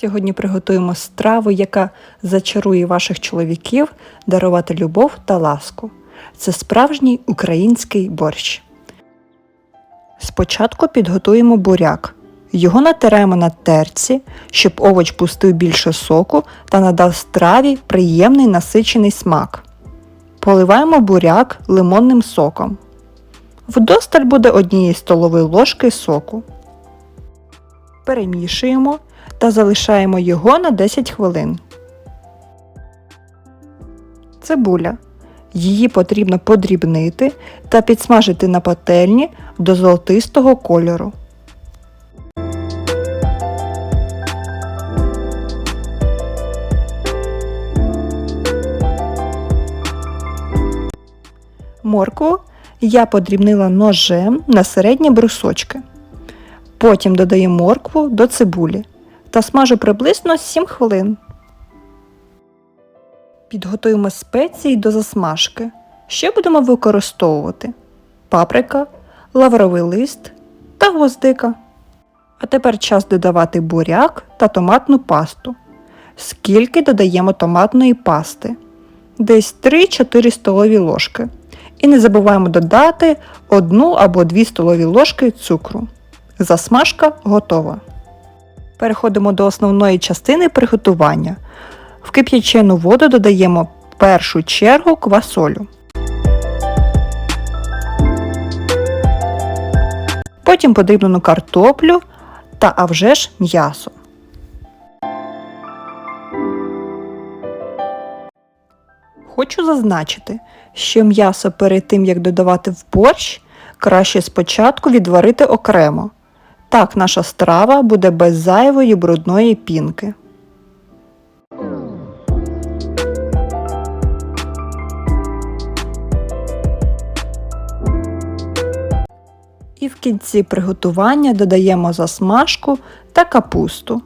Сьогодні приготуємо страву, яка зачарує ваших чоловіків дарувати любов та ласку. Це справжній український борщ. Спочатку підготуємо буряк. Його натираємо на терці, щоб овоч пустив більше соку та надав страві приємний насичений смак. Поливаємо буряк лимонним соком. Вдосталь буде однієї столової ложки соку. Перемішуємо та залишаємо його на 10 хвилин. Цибуля. Її потрібно подрібнити та підсмажити на пательні до золотистого кольору. Моркву я подрібнила ножем на середні брусочки. Потім додаю моркву до цибулі та смажу приблизно 7 хвилин. Підготуємо спеції до засмажки. Що будемо використовувати? Паприка, лавровий лист та гвоздика. А тепер час додавати буряк та томатну пасту. Скільки додаємо томатної пасти? Десь 3-4 столові ложки. І не забуваємо додати 1 або 2 столові ложки цукру. Засмажка готова. Переходимо до основної частини приготування. В кип'ячену воду додаємо в першу чергу квасолю. Потім подрібнену картоплю та а вже ж м'ясо. Хочу зазначити, що м'ясо перед тим як додавати в борщ, краще спочатку відварити окремо. Так наша страва буде без зайвої брудної пінки. І в кінці приготування додаємо засмажку та капусту.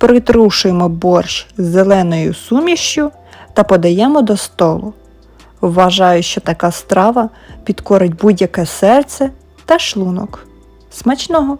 Притрушуємо борщ з зеленою сумішю та подаємо до столу. Вважаю, що така страва підкорить будь-яке серце та шлунок. Смачного!